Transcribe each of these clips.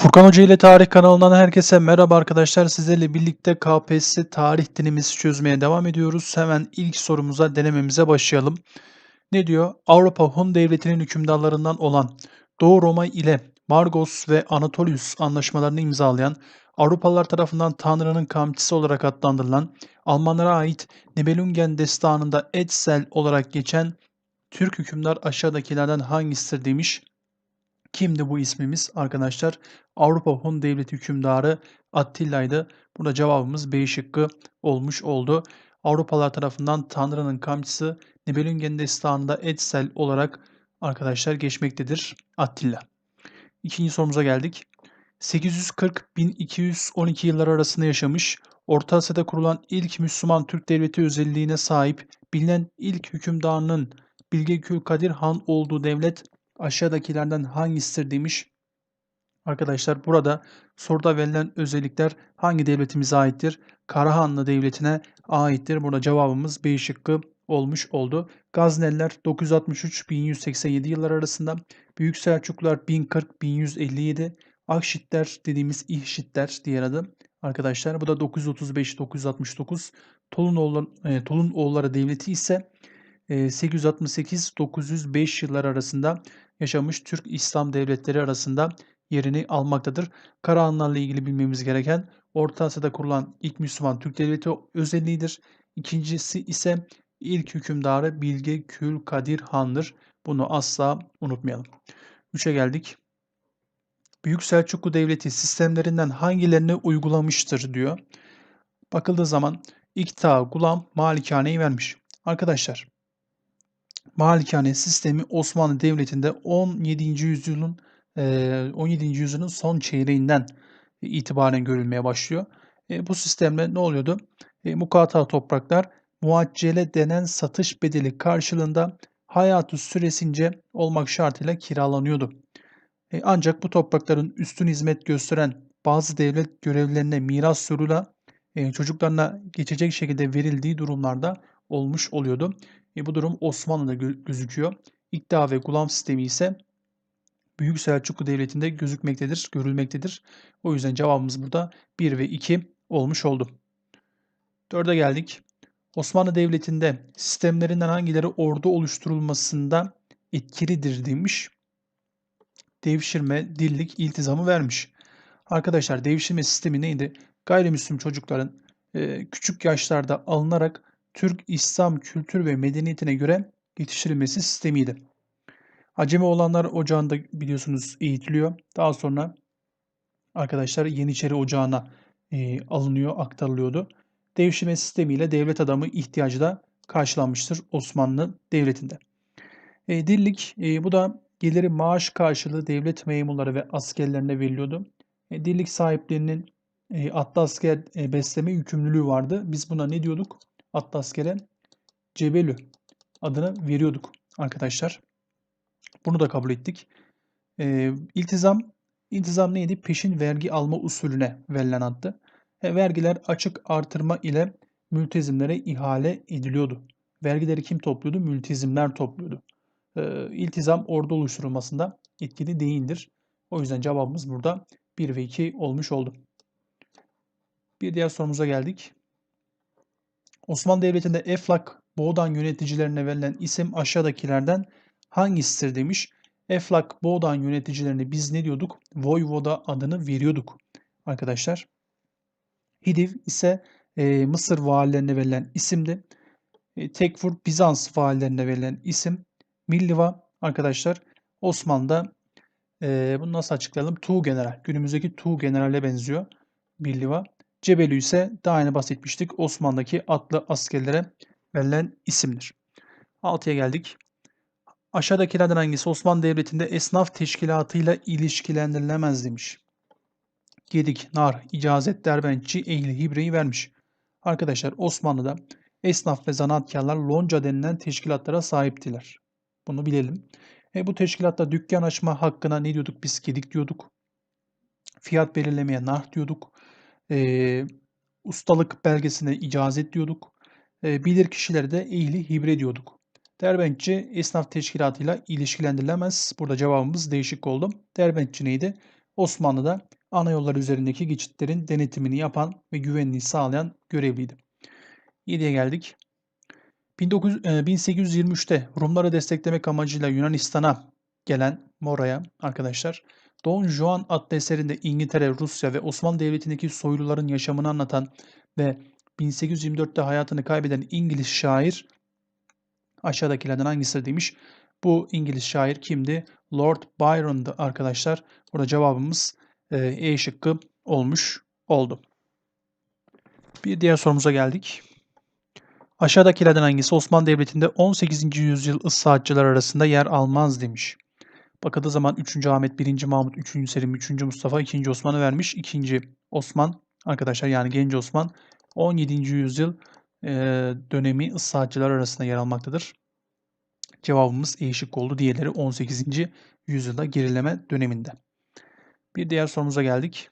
Furkan Hoca ile Tarih kanalından herkese merhaba arkadaşlar. Sizlerle birlikte KPSS tarih denemizi çözmeye devam ediyoruz. Hemen ilk sorumuza denememize başlayalım. Ne diyor? Avrupa Hun Devleti'nin hükümdarlarından olan Doğu Roma ile Margos ve Anatolius anlaşmalarını imzalayan, Avrupalılar tarafından Tanrı'nın kamçısı olarak adlandırılan, Almanlara ait Nibelungen destanında Etzel olarak geçen Türk hükümdar aşağıdakilerden hangisidir demiş. Kimdi bu ismimiz arkadaşlar? Avrupa Hun Devleti hükümdarı Attilla'ydı. Burada cevabımız B şıkkı olmuş oldu. Avrupalılar tarafından Tanrı'nın kamçısı Nibelungen destanında Etzel olarak arkadaşlar geçmektedir Attila. İkinci sorumuza geldik. 840-1212 yılları arasında yaşamış, Orta Asya'da kurulan ilk Müslüman Türk devleti özelliğine sahip bilinen ilk hükümdarının Bilge Kadir Han olduğu devlet aşağıdakilerden hangisidir demiş. Arkadaşlar burada soruda verilen özellikler hangi devletimize aittir? Karahanlı Devleti'ne aittir. Burada cevabımız B şıkkı olmuş oldu. Gazneliler 963-1187 yıllar arasında, Büyük Selçuklular 1040-1157, Akşitler dediğimiz İhşitler diğer adı arkadaşlar. Bu da 935-969. Tolunoğulları, e, Tolunoğulları Devleti ise 868-905 yıllar arasında yaşamış Türk İslam devletleri arasında yerini almaktadır. Karahanlarla ilgili bilmemiz gereken Orta Asya'da kurulan ilk Müslüman Türk devleti özelliğidir. İkincisi ise ilk hükümdarı Bilge Kül Kadir Han'dır. Bunu asla unutmayalım. 3'e geldik. Büyük Selçuklu Devleti sistemlerinden hangilerini uygulamıştır diyor. Bakıldığı zaman İkta, Gulam, Malikane'yi vermiş. Arkadaşlar Malikane sistemi Osmanlı Devleti'nde 17. yüzyılın 17. yüzyılın son çeyreğinden itibaren görülmeye başlıyor. Bu sistemle ne oluyordu? Mukata topraklar muaccele denen satış bedeli karşılığında hayatı süresince olmak şartıyla kiralanıyordu. Ancak bu toprakların üstün hizmet gösteren bazı devlet görevlilerine miras soruyla çocuklarına geçecek şekilde verildiği durumlarda olmuş oluyordu. E, bu durum Osmanlı'da gö- gözüküyor. İkta ve gulam sistemi ise Büyük Selçuklu Devleti'nde gözükmektedir, görülmektedir. O yüzden cevabımız burada 1 ve 2 olmuş oldu. 4'e geldik. Osmanlı Devleti'nde sistemlerinden hangileri ordu oluşturulmasında etkilidir demiş. Devşirme, dillik, iltizamı vermiş. Arkadaşlar devşirme sistemi neydi? Gayrimüslim çocukların e, küçük yaşlarda alınarak Türk İslam kültür ve medeniyetine göre yetiştirilmesi sistemiydi. Acemi olanlar ocağında biliyorsunuz eğitiliyor. Daha sonra arkadaşlar Yeniçeri Ocağı'na e, alınıyor, aktarılıyordu. Devşirme sistemiyle devlet adamı ihtiyacı da karşılanmıştır Osmanlı Devleti'nde. E, dirlik e, bu da geliri maaş karşılığı devlet memurları ve askerlerine veriliyordu. E, dirlik sahiplerinin e, atlı asker e, besleme yükümlülüğü vardı. Biz buna ne diyorduk? atlı askere Cebelü adını veriyorduk arkadaşlar. Bunu da kabul ettik. Ee, iltizam, iltizam neydi? Peşin vergi alma usulüne verilen addı. E, vergiler açık artırma ile mültezimlere ihale ediliyordu. Vergileri kim topluyordu? Mültezimler topluyordu. Ee, iltizam ordu oluşturulmasında etkili değildir. O yüzden cevabımız burada 1 ve 2 olmuş oldu. Bir diğer sorumuza geldik. Osmanlı Devleti'nde Eflak Boğdan yöneticilerine verilen isim aşağıdakilerden hangisidir demiş. Eflak Boğdan yöneticilerine biz ne diyorduk? Voyvoda adını veriyorduk arkadaşlar. Hidiv ise e, Mısır valilerine verilen isimdi. E, Tekfur Bizans valilerine verilen isim. Milliva arkadaşlar Osmanlı'da e, bunu nasıl açıklayalım? Tuğ General. Günümüzdeki Tuğ General'e benziyor. Milliva. Cebelü ise daha yeni bahsetmiştik. Osmanlı'daki atlı askerlere verilen isimdir. 6'ya geldik. Aşağıdakilerden hangisi Osmanlı Devleti'nde esnaf teşkilatıyla ilişkilendirilemez demiş. Gedik, nar, icazet, derbentçi, ehli, hibreyi vermiş. Arkadaşlar Osmanlı'da esnaf ve zanaatkarlar lonca denilen teşkilatlara sahiptiler. Bunu bilelim. E, bu teşkilatta dükkan açma hakkına ne diyorduk biz? Gedik diyorduk. Fiyat belirlemeye nar diyorduk e, ustalık belgesine icazet diyorduk. E, bilir kişilere de ehli hibre diyorduk. Derbentçi esnaf teşkilatıyla ilişkilendirilemez. Burada cevabımız değişik oldu. Derbentçi neydi? Osmanlı'da ana yollar üzerindeki geçitlerin denetimini yapan ve güvenliği sağlayan görevliydi. 7'ye geldik. 19, e, 1823'te Rumları desteklemek amacıyla Yunanistan'a gelen Mora'ya arkadaşlar Don Juan adlı eserinde İngiltere, Rusya ve Osmanlı Devleti'ndeki soyluların yaşamını anlatan ve 1824'te hayatını kaybeden İngiliz şair aşağıdakilerden hangisidir demiş. Bu İngiliz şair kimdi? Lord Byron'dı arkadaşlar. Burada cevabımız e, E şıkkı olmuş oldu. Bir diğer sorumuza geldik. Aşağıdakilerden hangisi Osmanlı Devleti'nde 18. yüzyıl ıslahatçılar arasında yer almaz demiş. Bakıldığı zaman 3. Ahmet, 1. Mahmut, 3. Selim, 3. Mustafa, 2. Osman'ı vermiş. 2. Osman arkadaşlar yani Genç Osman 17. yüzyıl dönemi ıslahatçılar arasında yer almaktadır. Cevabımız E şık oldu. Diğerleri 18. yüzyılda gerileme döneminde. Bir diğer sorumuza geldik.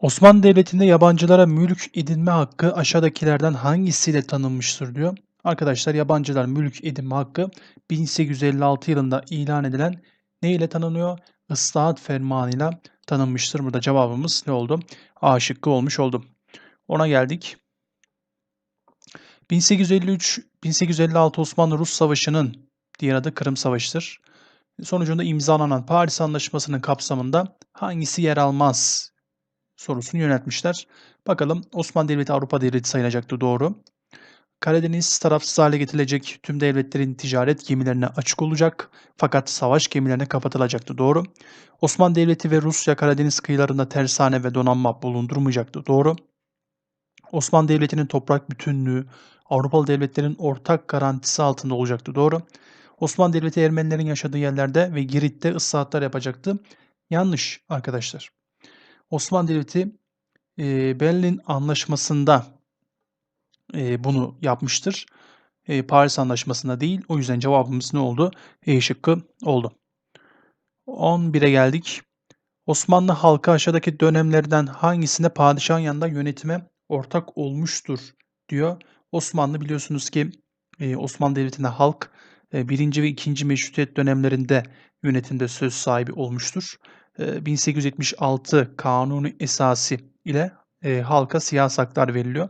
Osmanlı Devleti'nde yabancılara mülk edinme hakkı aşağıdakilerden hangisiyle tanınmıştır diyor. Arkadaşlar yabancılar mülk edinme hakkı 1856 yılında ilan edilen ne ile tanınıyor? Islahat fermanıyla tanınmıştır. Burada cevabımız ne oldu? A şıkkı olmuş oldu. Ona geldik. 1853-1856 Osmanlı-Rus Savaşı'nın diğer adı Kırım Savaşı'dır. Sonucunda imzalanan Paris Anlaşması'nın kapsamında hangisi yer almaz sorusunu yöneltmişler. Bakalım Osmanlı Devleti Avrupa Devleti sayılacaktı doğru. Karadeniz tarafsız hale getirilecek tüm devletlerin ticaret gemilerine açık olacak fakat savaş gemilerine kapatılacaktı doğru. Osmanlı Devleti ve Rusya Karadeniz kıyılarında tersane ve donanma bulundurmayacaktı doğru. Osmanlı Devleti'nin toprak bütünlüğü Avrupalı devletlerin ortak garantisi altında olacaktı doğru. Osmanlı Devleti Ermenilerin yaşadığı yerlerde ve Girit'te ıslahatlar yapacaktı. Yanlış arkadaşlar. Osmanlı Devleti Berlin Anlaşması'nda e, bunu yapmıştır. E, Paris Anlaşması'nda değil. O yüzden cevabımız ne oldu? E şıkkı oldu. 11'e geldik. Osmanlı halkı aşağıdaki dönemlerden hangisinde padişahın yanında yönetime ortak olmuştur diyor. Osmanlı biliyorsunuz ki e, Osmanlı Devleti'nde halk e, birinci ve ikinci meşrutiyet dönemlerinde yönetimde söz sahibi olmuştur. 1876 Kanunu Esası ile e, halka siyasi veriliyor.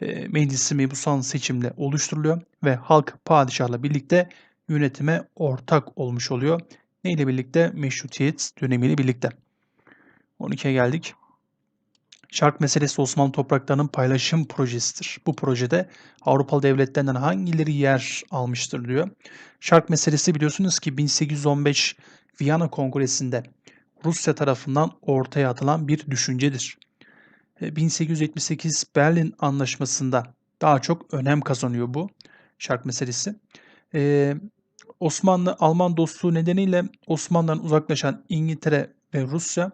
E, meclisi mebusan seçimle oluşturuluyor ve halk padişahla birlikte yönetime ortak olmuş oluyor. Ne ile birlikte? Meşrutiyet dönemiyle birlikte. 12'ye geldik. Şark meselesi Osmanlı topraklarının paylaşım projesidir. Bu projede Avrupalı devletlerden hangileri yer almıştır diyor. Şark meselesi biliyorsunuz ki 1815 Viyana Kongresi'nde Rusya tarafından ortaya atılan bir düşüncedir. 1878 e, Berlin Anlaşması'nda daha çok önem kazanıyor bu şark meselesi. Ee, Osmanlı-Alman dostluğu nedeniyle Osmanlı'dan uzaklaşan İngiltere ve Rusya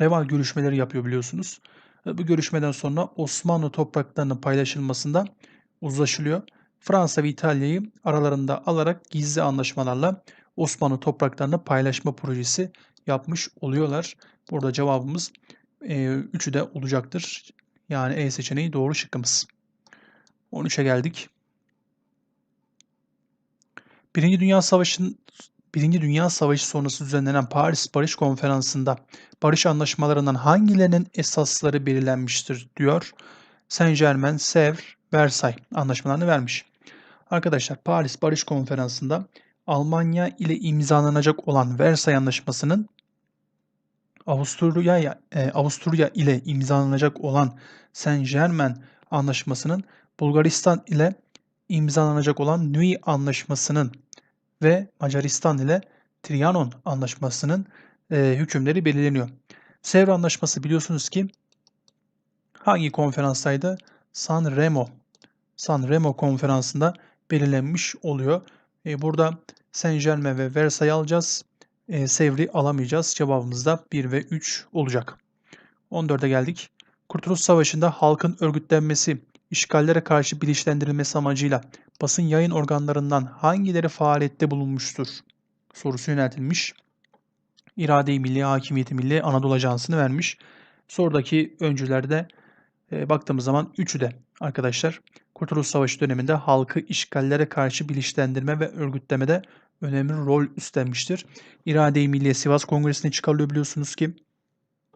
Reval görüşmeleri yapıyor biliyorsunuz. Bu görüşmeden sonra Osmanlı topraklarının paylaşılmasında uzlaşılıyor. Fransa ve İtalya'yı aralarında alarak gizli anlaşmalarla Osmanlı topraklarını paylaşma projesi yapmış oluyorlar. Burada cevabımız e, üçü de olacaktır. Yani E seçeneği doğru şıkkımız. 13'e geldik. Birinci Dünya Savaşı'nın Birinci Dünya Savaşı sonrası düzenlenen Paris Barış Konferansı'nda barış anlaşmalarından hangilerinin esasları belirlenmiştir diyor. Saint Germain, Sevres, Versailles anlaşmalarını vermiş. Arkadaşlar Paris Barış Konferansı'nda Almanya ile imzalanacak olan Versailles Anlaşması'nın Avusturya e, Avusturya ile imzalanacak olan Saint-Germain Anlaşması'nın Bulgaristan ile imzalanacak olan Nui Anlaşması'nın ve Macaristan ile Trianon Anlaşması'nın e, hükümleri belirleniyor. Sevr Anlaşması biliyorsunuz ki hangi konferanstaydı? San Remo. San Remo konferansında belirlenmiş oluyor. E, burada Saint Germain ve Versailles alacağız. E, Sevr'i alamayacağız. Cevabımız da 1 ve 3 olacak. 14'e geldik. Kurtuluş Savaşı'nda halkın örgütlenmesi, işgallere karşı bilinçlendirilmesi amacıyla basın yayın organlarından hangileri faaliyette bulunmuştur? Sorusu yöneltilmiş. İrade-i Milli, Hakimiyeti Milli, Anadolu Ajansı'nı vermiş. Sorudaki öncülerde e, baktığımız zaman üçü de arkadaşlar Kurtuluş Savaşı döneminde halkı işgallere karşı bilinçlendirme ve örgütlemede önemli rol üstlenmiştir. İrade-i Milliye Sivas Kongresi'ne çıkarılıyor biliyorsunuz ki.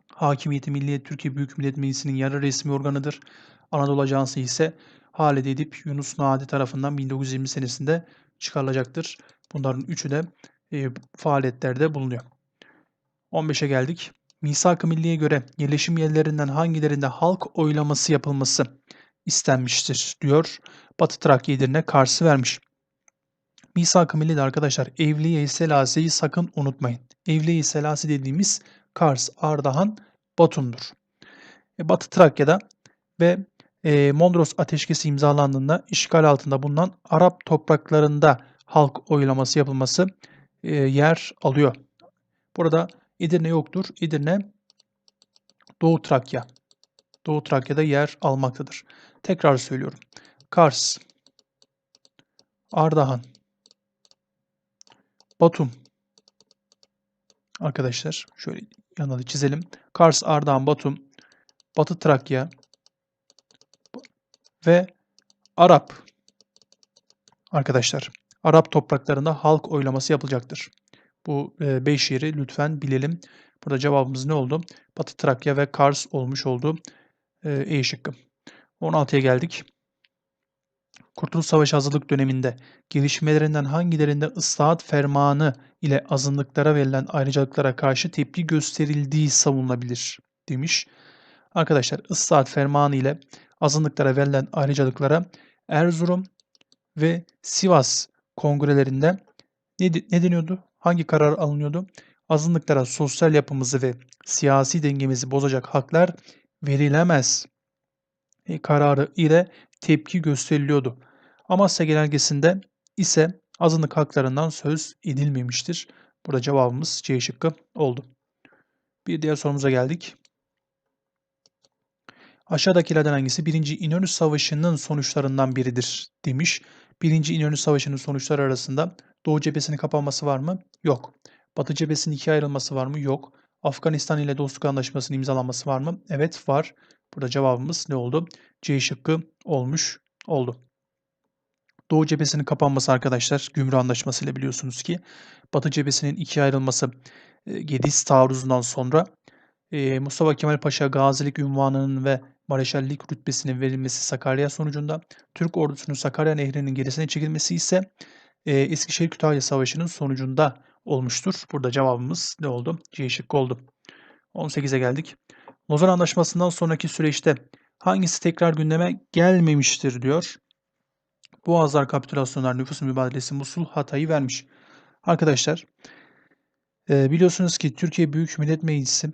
Hakimiyeti Milliye Türkiye Büyük Millet Meclisi'nin yarı resmi organıdır. Anadolu Ajansı ise Halide Edip Yunus Nadi tarafından 1920 senesinde çıkarılacaktır. Bunların üçü de e, faaliyetlerde bulunuyor. 15'e geldik. Misak-ı Milli'ye göre yerleşim yerlerinden hangilerinde halk oylaması yapılması istenmiştir diyor. Batı Trakya Edirne Kars'ı vermiş. Misak-ı Milli'de arkadaşlar Evliye-i Selase'yi sakın unutmayın. Evliye-i Selase dediğimiz Kars, Ardahan, Batum'dur. E, Batı Trakya'da ve e, Mondros Ateşkesi imzalandığında işgal altında bulunan Arap topraklarında halk oylaması yapılması e, yer alıyor. Burada Edirne yoktur. Edirne Doğu Trakya. Doğu Trakya'da yer almaktadır. Tekrar söylüyorum. Kars, Ardahan, Batum. Arkadaşlar şöyle yanına çizelim. Kars, Ardahan, Batum, Batı Trakya ve Arap. Arkadaşlar Arap topraklarında halk oylaması yapılacaktır. Bu 5 yeri lütfen bilelim. Burada cevabımız ne oldu? Batı Trakya ve Kars olmuş oldu. E şıkkı. 16'ya geldik. Kurtuluş Savaşı hazırlık döneminde gelişmelerinden hangilerinde ıslahat fermanı ile azınlıklara verilen ayrıcalıklara karşı tepki gösterildiği savunulabilir demiş. Arkadaşlar ıslahat fermanı ile azınlıklara verilen ayrıcalıklara Erzurum ve Sivas kongrelerinde ne, ne deniyordu? Hangi karar alınıyordu? Azınlıklara sosyal yapımızı ve siyasi dengemizi bozacak haklar verilemez e, kararı ile tepki gösteriliyordu. Amasya Genelgesi'nde ise azınlık haklarından söz edilmemiştir. Burada cevabımız C şıkkı oldu. Bir diğer sorumuza geldik. Aşağıdakilerden hangisi 1. İnönü Savaşı'nın sonuçlarından biridir demiş. 1. İnönü Savaşı'nın sonuçları arasında Doğu cephesinin kapanması var mı? Yok. Batı cephesinin ikiye ayrılması var mı? Yok. Afganistan ile dostluk anlaşmasının imzalanması var mı? Evet var. Burada cevabımız ne oldu? C şıkkı olmuş oldu. Doğu cephesinin kapanması arkadaşlar Gümrük Anlaşması ile biliyorsunuz ki Batı cephesinin ikiye ayrılması e, Gediz taarruzundan sonra e, Mustafa Kemal Paşa gazilik ünvanının ve mareşallik rütbesinin verilmesi Sakarya sonucunda Türk ordusunun Sakarya Nehri'nin gerisine çekilmesi ise e, Eskişehir Kütahya Savaşı'nın sonucunda olmuştur. Burada cevabımız ne oldu? C şıkkı oldu. 18'e geldik. Lozan Anlaşması'ndan sonraki süreçte hangisi tekrar gündeme gelmemiştir diyor. Boğazlar kapitülasyonlar nüfus mübadelesi Musul Hatay'ı vermiş. Arkadaşlar e, biliyorsunuz ki Türkiye Büyük Millet Meclisi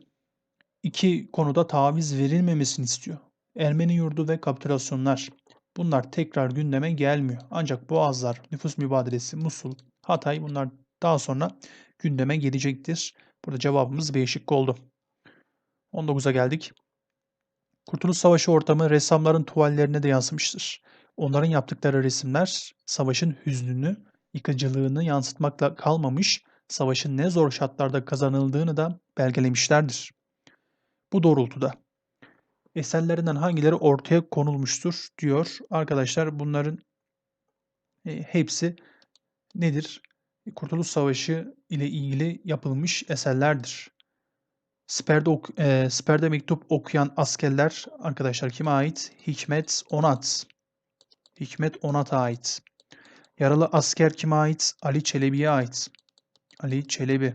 iki konuda taviz verilmemesini istiyor. Ermeni yurdu ve kapitülasyonlar. Bunlar tekrar gündeme gelmiyor. Ancak Boğazlar, nüfus mübadelesi, Musul, Hatay bunlar daha sonra gündeme gelecektir. Burada cevabımız B şıkkı oldu. 19'a geldik. Kurtuluş Savaşı ortamı ressamların tuvallerine de yansımıştır. Onların yaptıkları resimler savaşın hüznünü, yıkıcılığını yansıtmakla kalmamış, savaşın ne zor şartlarda kazanıldığını da belgelemişlerdir. Bu doğrultuda eserlerinden hangileri ortaya konulmuştur diyor. Arkadaşlar bunların e, hepsi nedir? Kurtuluş Savaşı ile ilgili yapılmış eserlerdir. Siperde, ok e, Siperde mektup okuyan askerler arkadaşlar kime ait? Hikmet Onat. Hikmet Onat'a ait. Yaralı asker kime ait? Ali Çelebi'ye ait. Ali Çelebi.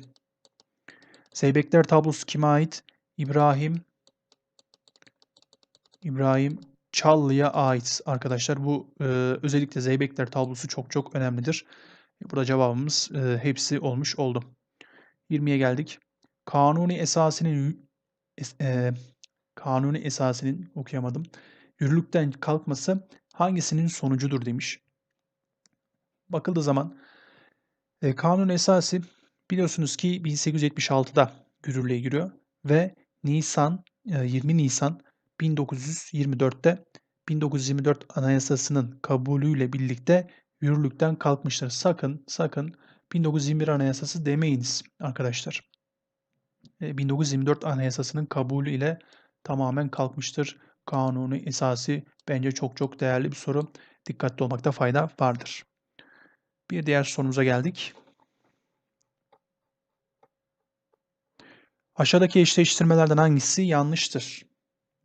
Zeybekler tablosu kime ait? İbrahim İbrahim Çallı'ya ait arkadaşlar. Bu e, özellikle Zeybekler tablosu çok çok önemlidir. Burada cevabımız e, hepsi olmuş oldu. 20'ye geldik. Kanuni esasının e, kanuni esasının okuyamadım. Yürürlükten kalkması hangisinin sonucudur demiş. Bakıldığı zaman e, kanun esası biliyorsunuz ki 1876'da yürürlüğe giriyor ve Nisan e, 20 Nisan 1924'te 1924 Anayasası'nın kabulüyle birlikte yürürlükten kalkmıştır. Sakın sakın 1921 Anayasası demeyiniz arkadaşlar. 1924 Anayasası'nın kabulü ile tamamen kalkmıştır Kanunu esası bence çok çok değerli bir soru. Dikkatli olmakta fayda vardır. Bir diğer sorumuza geldik. Aşağıdaki eşleştirmelerden hangisi yanlıştır?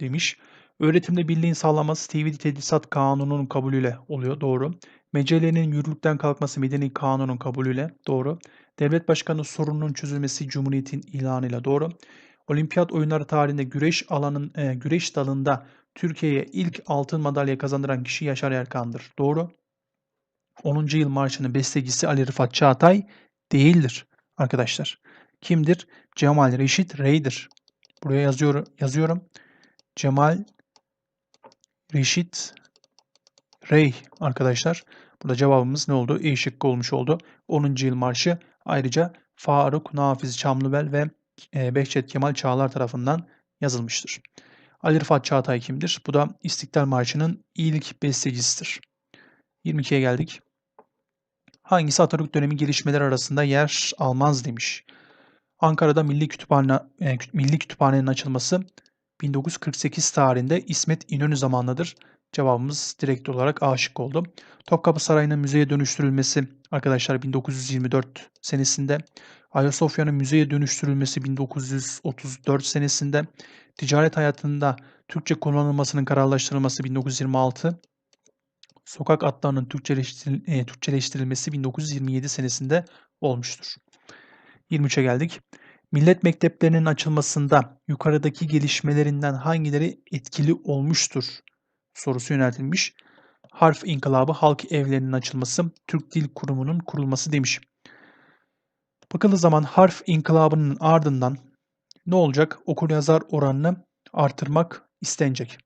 Demiş. Öğretimde birliğin sağlanması TV Tedrisat Kanunu'nun kabulüyle oluyor. Doğru. Mecellenin yürürlükten kalkması Medeni Kanunun kabulüyle. Doğru. Devlet Başkanı sorununun çözülmesi Cumhuriyet'in ilanıyla. Doğru. Olimpiyat oyunları tarihinde güreş alanın e, güreş dalında Türkiye'ye ilk altın madalya kazandıran kişi Yaşar Erkan'dır. Doğru. 10. yıl marşının bestecisi Ali Rıfat Çağatay değildir arkadaşlar. Kimdir? Cemal Reşit Rey'dir. Buraya yazıyor, yazıyorum. Cemal Reşit Rey arkadaşlar. Burada cevabımız ne oldu? E şıkkı olmuş oldu. 10. yıl marşı ayrıca Faruk Nafiz Çamlıbel ve Behçet Kemal Çağlar tarafından yazılmıştır. Ali Rıfat Çağatay kimdir? Bu da İstiklal Marşı'nın ilk bestecisidir. 22'ye geldik. Hangisi Atatürk dönemi gelişmeler arasında yer almaz demiş. Ankara'da Milli Kütüphane e, Milli Kütüphanenin açılması 1948 tarihinde İsmet İnönü zamanlıdır. Cevabımız direkt olarak A şık oldu. Topkapı Sarayı'nın müzeye dönüştürülmesi arkadaşlar 1924 senesinde. Ayasofya'nın müzeye dönüştürülmesi 1934 senesinde. Ticaret hayatında Türkçe kullanılmasının kararlaştırılması 1926. Sokak atlarının Türkçeleştiril e, Türkçeleştirilmesi 1927 senesinde olmuştur. 23'e geldik. Millet mekteplerinin açılmasında yukarıdaki gelişmelerinden hangileri etkili olmuştur sorusu yöneltilmiş. Harf inkılabı, halk evlerinin açılması, Türk Dil Kurumu'nun kurulması demiş. Bakıldığı zaman harf inkılabının ardından ne olacak? Okur yazar oranını artırmak istenecek.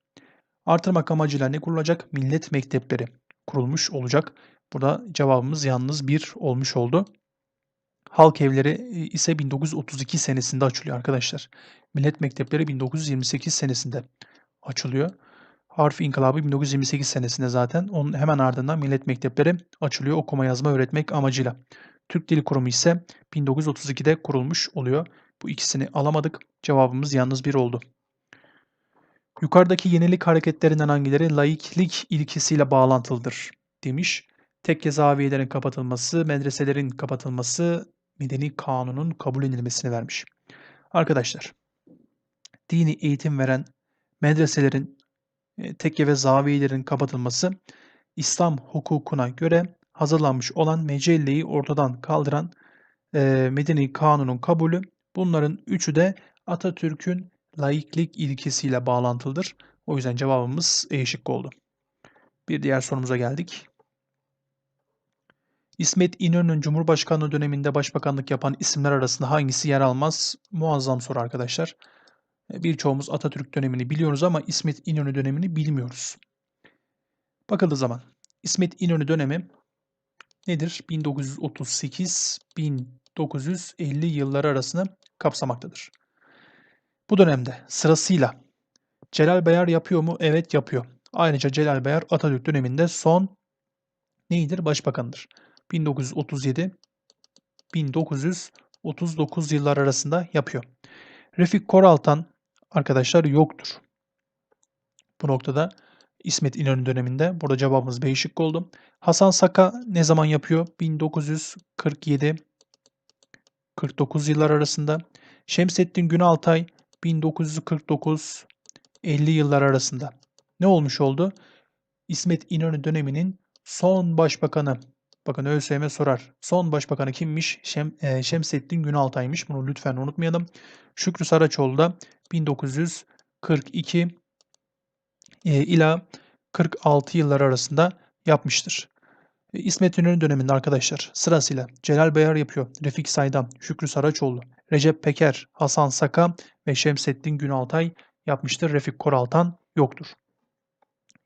Artırmak amacıyla ne kurulacak? Millet mektepleri kurulmuş olacak. Burada cevabımız yalnız bir olmuş oldu. Halk evleri ise 1932 senesinde açılıyor arkadaşlar. Millet mektepleri 1928 senesinde açılıyor. Harf inkılabı 1928 senesinde zaten. Onun hemen ardından millet mektepleri açılıyor okuma yazma öğretmek amacıyla. Türk Dil Kurumu ise 1932'de kurulmuş oluyor. Bu ikisini alamadık. Cevabımız yalnız bir oldu. Yukarıdaki yenilik hareketlerinden hangileri laiklik ilkesiyle bağlantılıdır demiş. Tekke zaviyelerin kapatılması, medreselerin kapatılması, medeni kanunun kabul edilmesini vermiş. Arkadaşlar, dini eğitim veren medreselerin, tekke ve zaviyelerin kapatılması İslam hukukuna göre hazırlanmış olan mecelleyi ortadan kaldıran e, medeni kanunun kabulü. Bunların üçü de Atatürk'ün laiklik ilkesiyle bağlantılıdır. O yüzden cevabımız E oldu. Bir diğer sorumuza geldik. İsmet İnönü'nün Cumhurbaşkanlığı döneminde başbakanlık yapan isimler arasında hangisi yer almaz? Muazzam soru arkadaşlar. E, birçoğumuz Atatürk dönemini biliyoruz ama İsmet İnönü dönemini bilmiyoruz. Bakıldığı zaman İsmet İnönü dönemi nedir? 1938-1950 yılları arasını kapsamaktadır. Bu dönemde sırasıyla Celal Bayar yapıyor mu? Evet yapıyor. Ayrıca Celal Bayar Atatürk döneminde son neydir? Başbakandır. 1937 1939 yıllar arasında yapıyor. Refik Koraltan arkadaşlar yoktur. Bu noktada İsmet İnönü döneminde. Burada cevabımız B şıkkı oldu. Hasan Saka ne zaman yapıyor? 1947 49 yıllar arasında. Şemsettin Günaltay 1949 50 yıllar arasında. Ne olmuş oldu? İsmet İnönü döneminin son başbakanı Bakın ÖSYM sorar. Son başbakanı kimmiş? Şem, e, Şemsettin Günaltay'mış. Bunu lütfen unutmayalım. Şükrü Saraçoğlu da 1942 e, ila 46 yıllar arasında yapmıştır. E, İsmet İnönü döneminde arkadaşlar sırasıyla Celal Bayar yapıyor, Refik Saydam, Şükrü Saraçoğlu, Recep Peker, Hasan Saka ve Şemsettin Günaltay yapmıştır. Refik Koraltan yoktur.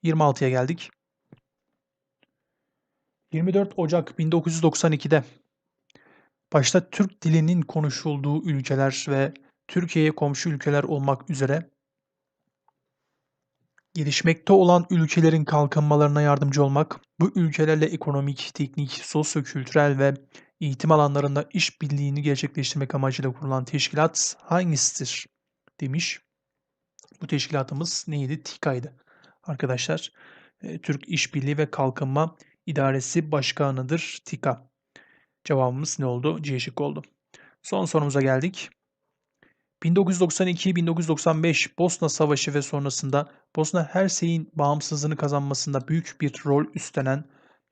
26'ya geldik. 24 Ocak 1992'de başta Türk dilinin konuşulduğu ülkeler ve Türkiye'ye komşu ülkeler olmak üzere gelişmekte olan ülkelerin kalkınmalarına yardımcı olmak, bu ülkelerle ekonomik, teknik, sosyo-kültürel ve eğitim alanlarında işbirliğini gerçekleştirmek amacıyla kurulan teşkilat hangisidir? demiş. Bu teşkilatımız neydi? TİKA'ydı arkadaşlar. Eee, Türk İşbirliği ve Kalkınma İdaresi Başkanı'dır TİKA. Cevabımız ne oldu? C şıkkı oldu. Son sorumuza geldik. 1992-1995 Bosna Savaşı ve sonrasında Bosna Hersey'in bağımsızlığını kazanmasında büyük bir rol üstlenen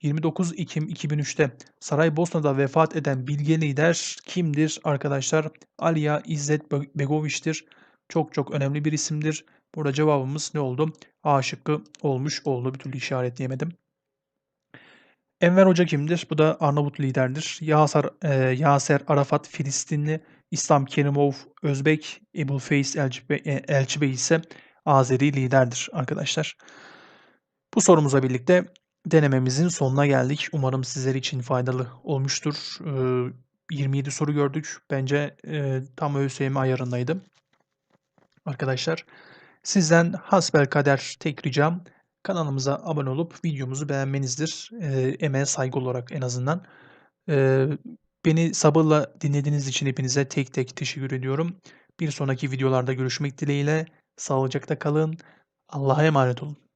29 Ekim 2003'te Saraybosna'da vefat eden bilge lider kimdir arkadaşlar? Aliya İzzet Be- Begoviç'tir. Çok çok önemli bir isimdir. Burada cevabımız ne oldu? A şıkkı olmuş oldu. Bir türlü işaretleyemedim. Enver Hoca kimdir? Bu da Arnavut liderdir. Yasar, e, Yaser Arafat Filistinli, İslam Kerimov Özbek, Ebu Feys Elçi Bey, e, Elçi ise Azeri liderdir arkadaşlar. Bu sorumuzla birlikte denememizin sonuna geldik. Umarım sizler için faydalı olmuştur. Ee, 27 soru gördük. Bence e, tam ÖSYM ayarındaydı. Arkadaşlar sizden hasbelkader tek ricam kanalımıza abone olup videomuzu beğenmenizdir. Ee, emeğe saygı olarak en azından. Ee, beni sabırla dinlediğiniz için hepinize tek tek teşekkür ediyorum. Bir sonraki videolarda görüşmek dileğiyle. Sağlıcakla kalın. Allah'a emanet olun.